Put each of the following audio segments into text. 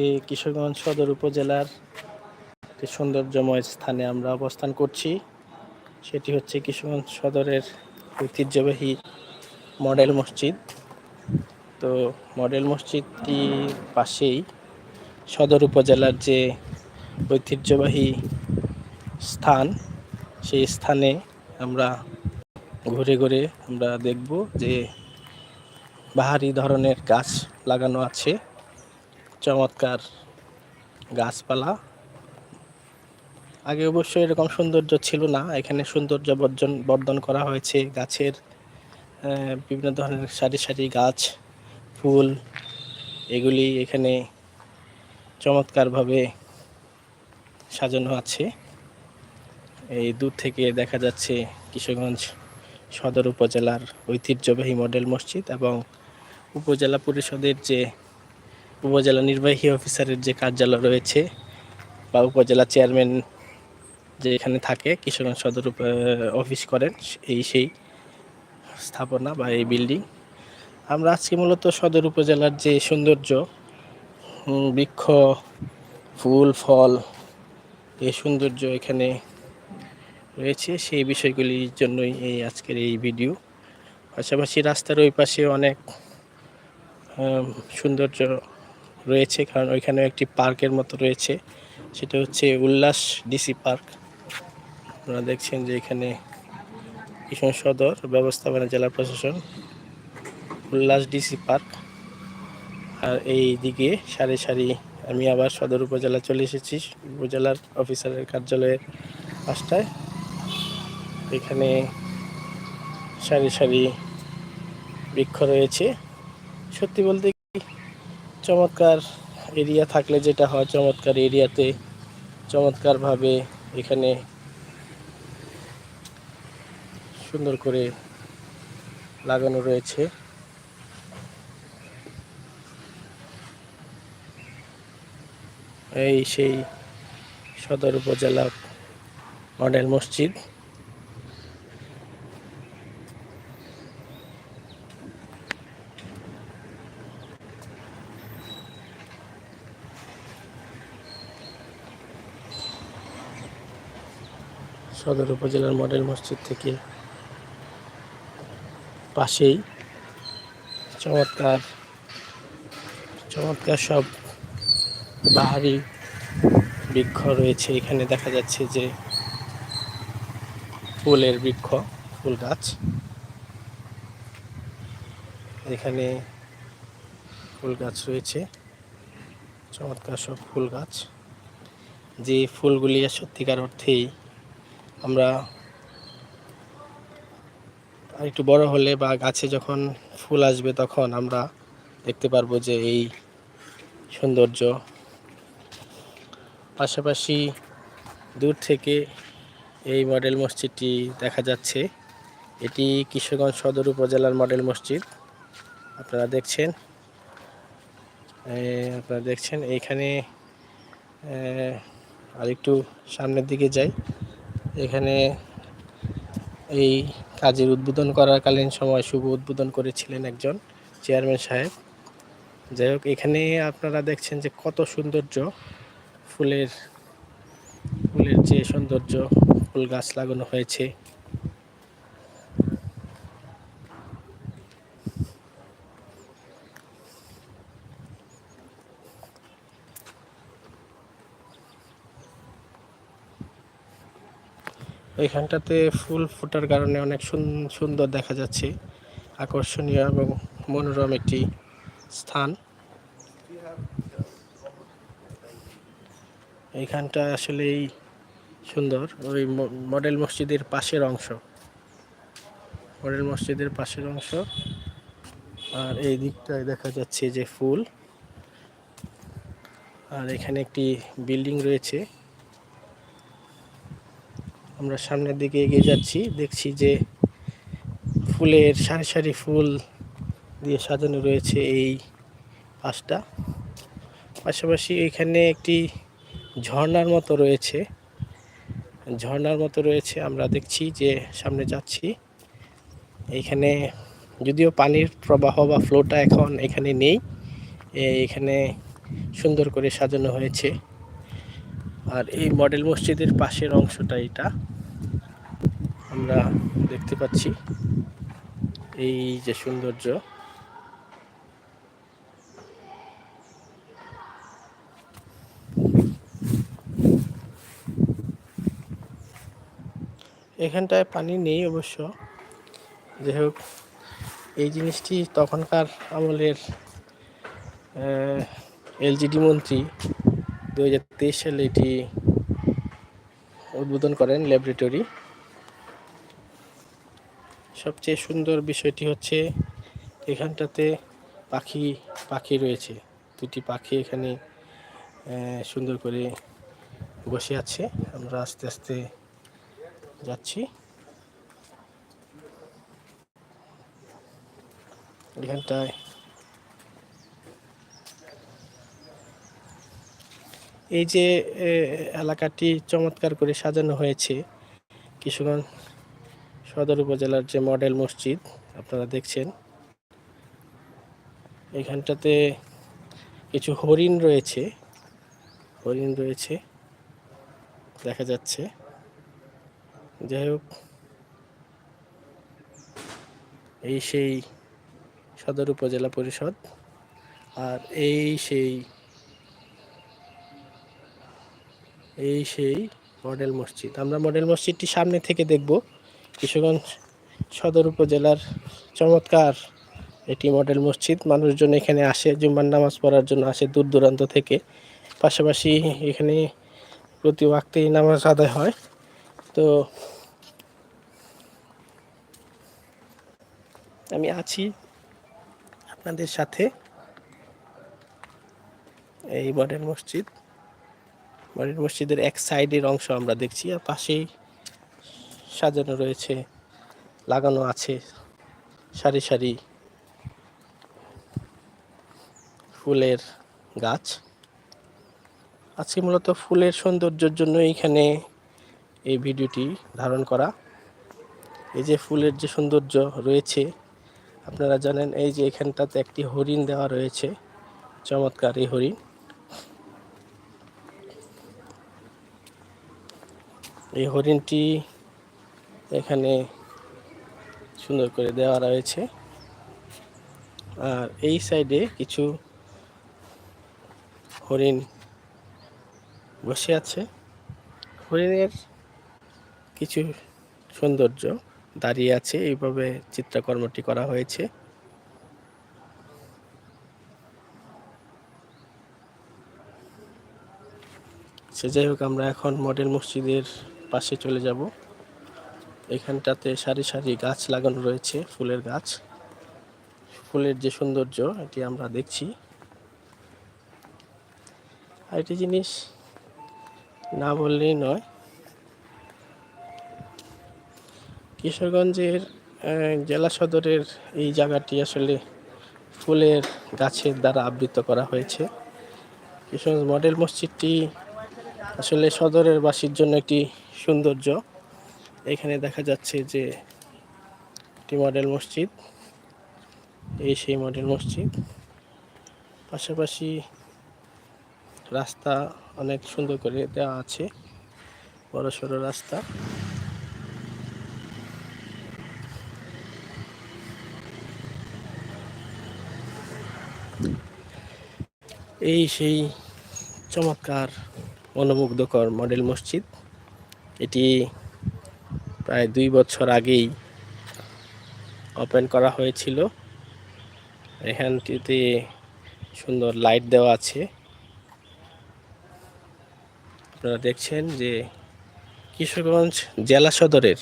এই কিশোরগঞ্জ সদর উপজেলার একটি সৌন্দর্যময় স্থানে আমরা অবস্থান করছি। সেটি হচ্ছে কিশোরগঞ্জ সদরের ঐতিহ্যবাহী মডেল মসজিদ। তো মডেল মসজিদটি পাশেই সদর উপজেলার যে ঐতিহ্যবাহী স্থান, সেই স্থানে আমরা ঘুরে ঘুরে আমরা দেখব যে বাহারি ধরনের গাছ লাগানো আছে। চমৎকার গাছপালা। আগে অবশ্যই এরকম সৌন্দর্য ছিল না। এখানে সৌন্দর্য বর্জন, বর্ধন করা হয়েছে গাছের বিভিন্ন ধরনের সারি সারি গাছ, ফুল, এগুলি এখানে চমৎকারভাবে সাজানো আছে। এই দূর থেকে দেখা যাচ্ছে কিশোরগঞ্জ সদর উপজেলার ঐতিহ্যবাহী মডেল মসজিদ এবং উপজেলা পরিষদের যে উপজেলা নির্বাহী অফিসারের যে কার্যালয় রয়েছে বা উপজেলা চেয়ারম্যান যে এখানে থাকে, কিশোরগঞ্জ সদর অফিস করেন এই সেই স্থাপনা বা এই বিল্ডিং। আমরা আজকে মূলত সদর উপজেলার যে সৌন্দর্য বৃক্ষ, ফুল, ফল, এই সৌন্দর্য এখানে রয়েছে, সেই বিষয়গুলির জন্যই এই আজকের এই ভিডিও। পাশাপাশি রাস্তার ওই পাশে অনেক সৌন্দর্য রয়েছে, কারণ ওইখানে একটি পার্কের মতো রয়েছে। সেটা হচ্ছে উল্লাস ডিসি পার্ক। আপনারা দেখছেন যে এখানে কিশোর সদর, ব্যবস্থাপনা, জেলা প্রশাসন, উল্লাস ডিসি পার্ক। আর এই দিকে সারি সারি আমি আবার সদর উপজেলা চলে এসেছি, উপজেলার অফিসারের কার্যালয়ের পাশটায়। এখানে সারি সারি বৃক্ষ রয়েছে। সত্যি বলতে কি চমৎকার এরিয়া থাকলে যেটা হয়, চমৎকার এরিয়াতে চমৎকারভাবে এখানে সুন্দর করে লাগানো রয়েছে। এই সেই সদর উপজেলা মডেল মসজিদ। সদর উপজেলার মডেল মসজিদ থেকে পাশেই চমৎকার চমৎকার সব বাহারি বৃক্ষ রয়েছে। এখানে দেখা যাচ্ছে যে ফুলের বৃক্ষ, ফুল গাছ। এখানে ফুল গাছ রয়েছে। চমৎকার সব ফুল গাছ। যে ফুলগুলি সত্যিকার অর্থেই আমরা একটু বড় হলে বা গাছে যখন ফুল আসবে তখন আমরা দেখতে পারব যে এই সৌন্দর্য। পাশাপাশি দূর থেকে এই মডেল মসজিদটি দেখা যাচ্ছে। এটি কিশোরগঞ্জ সদর উপজেলার মডেল মসজিদ। আপনারা দেখছেন আপনারা দেখছেন এইখানে আর একটু সামনের দিকে যাই। এখানে এই কাজের উদ্বোধন করাকালীন সময় শুভ উদ্বোধন করেছিলেন একজন চেয়ারম্যান সাহেব। যাই হোক, এখানে আপনারা দেখছেন যে কত সৌন্দর্য, ফুলের ফুলের যে সৌন্দর্য, ফুল গাছ লাগানো হয়েছে। এখানটাতে ফুল ফোটার কারণে অনেক সুন- সুন্দর দেখা যাচ্ছে। আকর্ষণীয় এবং মনোরম একটি স্থান। এইখানটা আসলেই সুন্দর। ওই মডেল মসজিদের পাশের অংশ। মডেল মসজিদের পাশের অংশ। আর এই দিকটায় দেখা যাচ্ছে যে ফুল। আর এখানে একটি বিল্ডিং রয়েছে। আমরা সামনের দিকে এগিয়ে যাচ্ছি। দেখছি যে ফুলের সারি সারি ফুল দিয়ে সাজানো রয়েছে এই পাশটা। পাশাপাশি এখানে একটি ঝর্ণার মতো রয়েছে। ঝর্ণার মতো রয়েছে, আমরা দেখছি যে সামনে যাচ্ছি। এইখানে যদিও পানির প্রবাহ বা ফ্লোটা এখন এখানে নেই এখানে সুন্দর করে সাজানো হয়েছে। আর এই মডেল মসজিদের পাশের অংশটা এটা। আমরা দেখতে পাচ্ছি। এই যে সৌন্দর্য। এখানটায় পানি নেই অবশ্য। যাই হোক, এই জিনিসটি তখনকার আমলের এলজিডি মন্ত্রী দু হাজার তেইশ সালে এটি উদ্বোধন করেন ল্যাবরেটরি। সবচেয়ে সুন্দর বিষয়টি হচ্ছে এখানটাতে পাখি পাখি রয়েছে। দুটি পাখি এখানে সুন্দর করে বসে আছে। আমরা আস্তে আস্তে যাচ্ছি। এখানটায় এই যে এলাকাটি চমৎকার করে সাজানো হয়েছে। কিশোরগঞ্জ সদর উপজেলার যে মডেল মসজিদ, আপনারা দেখছেন। এখানটাতে কিছু হরিণ রয়েছে। হরিণ রয়েছে, দেখা যাচ্ছে। যাই হোক, এই সেই সদর উপজেলা পরিষদ আর এই সেই এই সেই মডেল মসজিদ। আমরা মডেল মসজিদটি সামনে থেকে দেখব। কিশোরগঞ্জ সদর উপজেলার চমৎকার এটি মডেল মসজিদ। মানুষজন এখানে আসে, জুম্মার নামাজ পড়ার জন্য আসে দূর দূরান্ত থেকে। পাশাপাশি এখানে প্রতি ওয়াক্তেই নামাজ আদায় হয়। তো আমি আছি আপনাদের সাথে। এই মডেল মসজিদ, মডেল মসজিদের এক সাইডের অংশ আমরা দেখছি, আর পাশেই সাজানো রয়েছে, লাগানো আছে, সারি সারি ফুলের গাছ। আজকে মূলত ফুলের সৌন্দর্যের জন্য এইখানে এই ভিডিওটি ধারণ করা। এই যে ফুলের যে সৌন্দর্য রয়েছে, আপনারা জানেন এই যে এখানটাতে একটি হরিণ দেওয়া রয়েছে, চমৎকার এই হরিণ। এই হরিণটি এখানে সুন্দর করে দেওয়া রয়েছে। আর এই সাইডে কিছু হরিণ বসে আছে। হরিণের কিছু সৌন্দর্য দাঁড়িয়ে আছে। এইভাবে চিত্রকর্মটি করা হয়েছে। সে যাই হোক, আমরা এখন মডেল মসজিদের পাশে চলে যাব। এখানটাতে সারি সারি গাছ লাগানো রয়েছে, ফুলের গাছ। ফুলের যে সৌন্দর্য, এটি আমরা দেখছি। আরেকটি জিনিস না বললেই নয়, কিশোরগঞ্জের জেলা সদরের এই জায়গাটি আসলে ফুলের গাছের দ্বারা আবৃত করা হয়েছে। কিশোরগঞ্জ মডেল মসজিদটি আসলে সদরের বাসীর জন্য একটি সৌন্দর্য। এখানে দেখা যাচ্ছে যে একটি মডেল মসজিদ। এই সেই মডেল মসজিদ। পাশাপাশি রাস্তা অনেক সুন্দর করে দেওয়া আছে। বড় সড়ো রাস্তা। এই সেই চমৎকার, মনোমুগ্ধকর মডেল মসজিদ। এটি প্রায় দুই বছর আগেই ওপেন করা হয়েছিল। এখানটিতে সুন্দর লাইট দেওয়া আছে। আপনারা দেখছেন যে কিশোরগঞ্জ জেলা সদরের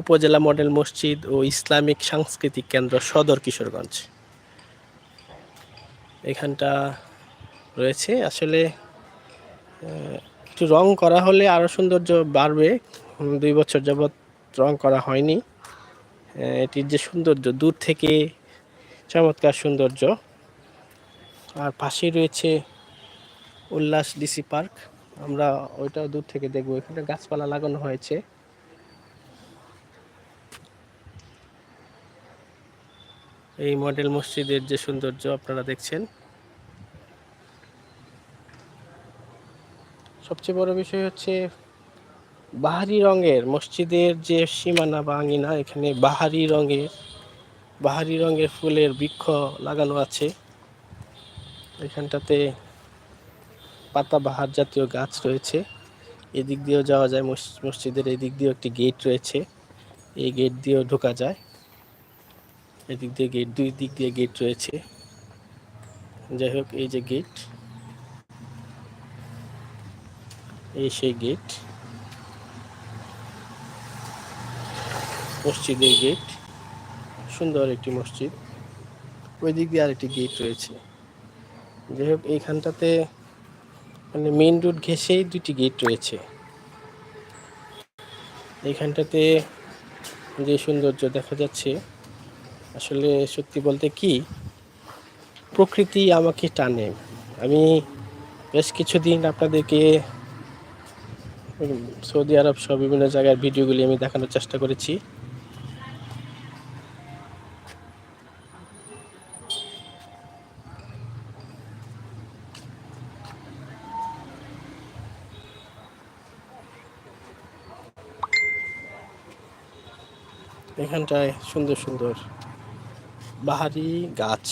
উপজেলা মডেল মসজিদ ও ইসলামিক সাংস্কৃতিক কেন্দ্র সদর কিশোরগঞ্জ। এখানটা রয়েছে। আসলে একটু রং করা হলে আরও সৌন্দর্য বাড়বে। দুই বছর যাবৎ রং করা হয়নি। এটির যে সৌন্দর্য, দূর থেকে চমৎকার সৌন্দর্য। আর পাশেই রয়েছে উল্লাস ডিসি পার্ক। আমরা ওইটাও দূর থেকে দেখব। এখানে গাছপালা লাগানো হয়েছে। এই মডেল মসজিদের যে সৌন্দর্য, আপনারা দেখছেন। সবচেয়ে বড় বিষয় হচ্ছে বাহারি রঙের মসজিদের যে সীমানা বা আঙিনা এখানে বাহারি রঙের বাহারি রঙের ফুলের বৃক্ষ লাগানো আছে। এখানটাতে পাতাবাহার জাতীয় গাছ রয়েছে। এদিক দিয়েও যাওয়া যায়, মস- মসজিদের এদিক দিয়েও একটি গেট রয়েছে। এই গেট দিয়েও ঢোকা যায়। এদিক দিয়ে গেট, দুই দিক দিয়ে গেট রয়েছে। যাই হোক, এই যে গেট, এই সেই গেট। মসজিদের গেট সুন্দর একটি মসজিদ। ওই দিক দিয়ে আরেকটি গেট রয়েছে। যাই হোক এইখানটাতে মানে মেইন রোড ঘেঁষেই দুটি গেট রয়েছে। এইখানটাতে যে সৌন্দর্য দেখা যাচ্ছে, আসলে সত্যি বলতে কি, প্রকৃতি আমাকে টানে। আমি বেশ কিছুদিন আপনাদেরকে সৌদি আরব সহ বিভিন্ন জায়গার ভিডিওগুলি আমি দেখানোর চেষ্টা করেছি। এখানটায় সুন্দর সুন্দর বাহারি গাছ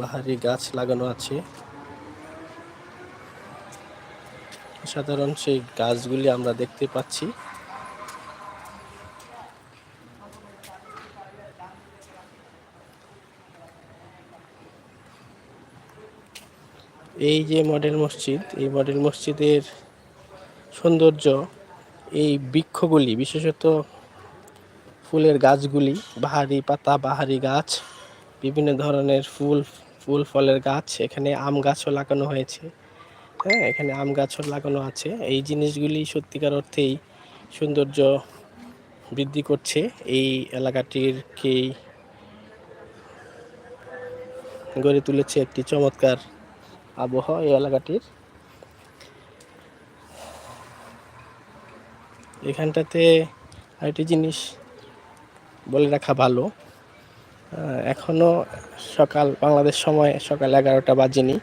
বাহারি গাছ লাগানো আছে। সাধারণ সেই গাছগুলি আমরা দেখতে পাচ্ছি। এই যে মডেল মসজিদ, এই মডেল মসজিদের সৌন্দর্য, এই বৃক্ষগুলি, বিশেষত ফুলের গাছগুলি, বাহারি পাতা, বাহারি গাছ, বিভিন্ন ধরনের ফুল ফুল ফলের গাছ, এখানে আম গাছও লাগানো হয়েছে। হ্যাঁ এখানে আম গাছও লাগানো আছে। এই জিনিসগুলি সত্যিকার অর্থেই সৌন্দর্য বৃদ্ধি করছে। এই এলাকাটিরকে গড়ে তুলেছে একটি চমৎকার আবহাওয়া এই এলাকাটির। এখানটাতে আরেকটি জিনিস বলে রাখা ভালো। আহ, এখনও সকাল বাংলাদেশ সময় সকাল এগারোটা বাজেনি।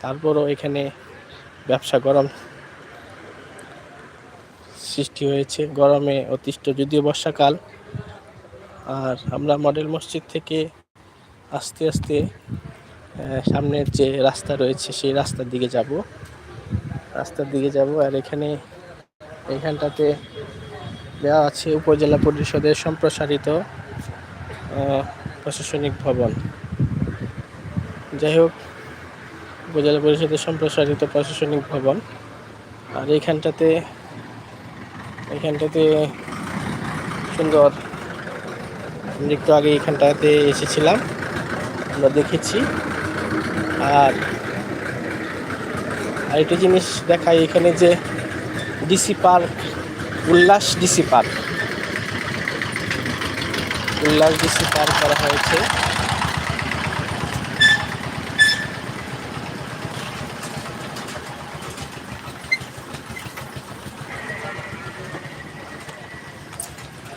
তারপরও এখানে ব্যবসা গরম সৃষ্টি হয়েছে। গরমে অতিষ্ঠ যদিও বর্ষাকাল। আর আমরা মডেল মসজিদ থেকে আস্তে আস্তে সামনের যে রাস্তা রয়েছে সেই রাস্তার দিকে যাব। রাস্তার দিকে যাব আর এখানে এখানটাতে দেওয়া আছে উপজেলা পরিষদের সম্প্রসারিত প্রশাসনিক ভবন। যাই হোক, উপজেলা পরিষদের সম্প্রসারিত প্রশাসনিক ভবন। আর এইখানটাতে এখানটাতে সুন্দর একটু আগে এখানটাতে এসেছিলাম, আমরা দেখেছি। আর আরেকটি জিনিস দেখায় এখানে যে ডিসি পার্ক উল্লাস ডিসি পার্ক। উল্লাস ডিসি পার্ক করা হয়েছে।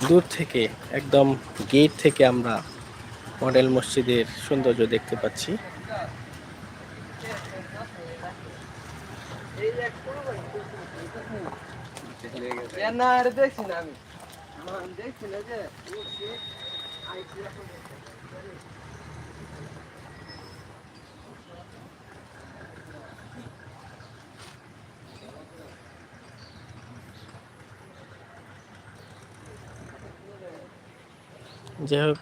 দূর থেকে, একদম গেট থেকে আমরা মডেল মসজিদের সৌন্দর্য দেখতে পাচ্ছি। না আরে দেখছি না আমি। দেখছি না যে যাই হোক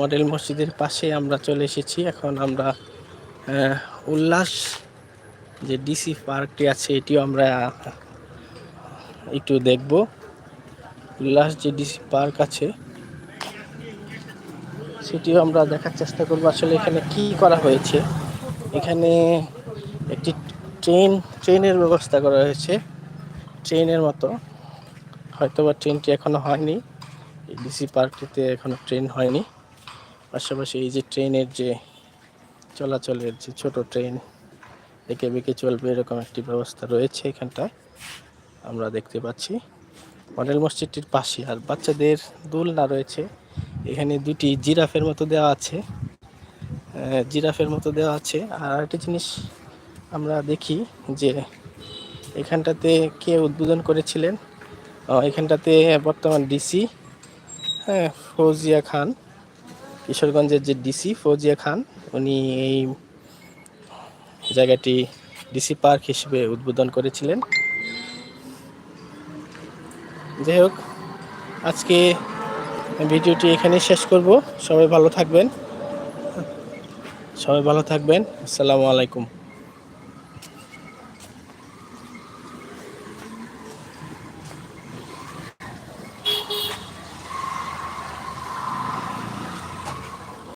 মডেল মসজিদের পাশে আমরা চলে এসেছি। এখন আমরা উল্লাস যে ডিসি পার্কটি আছে এটিও আমরা একটু দেখব। উল্লাস যে ডিসি পার্ক আছে, সেটিও আমরা দেখার চেষ্টা করব। আসলে এখানে কি করা হয়েছে? এখানে একটি ট্রেন, ট্রেনের ব্যবস্থা করা হয়েছে, ট্রেনের মতো। হয়তোবা ট্রেনটি এখনও হয়নি ডিসি পার্কটিতে এখনও ট্রেন হয়নি। পাশাপাশি এই যে ট্রেনের যে চলাচলের যে ছোট ট্রেন, একে বেঁকে চলবে এরকম একটি ব্যবস্থা রয়েছে এখানটায়। আমরা দেখতে পাচ্ছি। মডেল মসজিদটির পাশে আর বাচ্চাদের দোলনা রয়েছে। এখানে দুটি জিরাফের মতো দেওয়া আছে। জিরাফের মতো দেওয়া আছে। আর আরেকটি জিনিস আমরা দেখি যে এখানটাতে কে উদ্বোধন করেছিলেন? এখানটাতে বর্তমান ডিসি হ্যাঁ ফৌজিয়া খান, কিশোরগঞ্জের যে ডিসি ফৌজিয়া খান, উনি এই জায়গাটি ডিসি পার্ক হিসেবে উদ্বোধন করেছিলেন। যাই হোক, আজকে ভিডিওটি এখানে শেষ করব। সবাই ভালো থাকবেন। সবাই ভালো থাকবেন। আসসালামু আলাইকুম।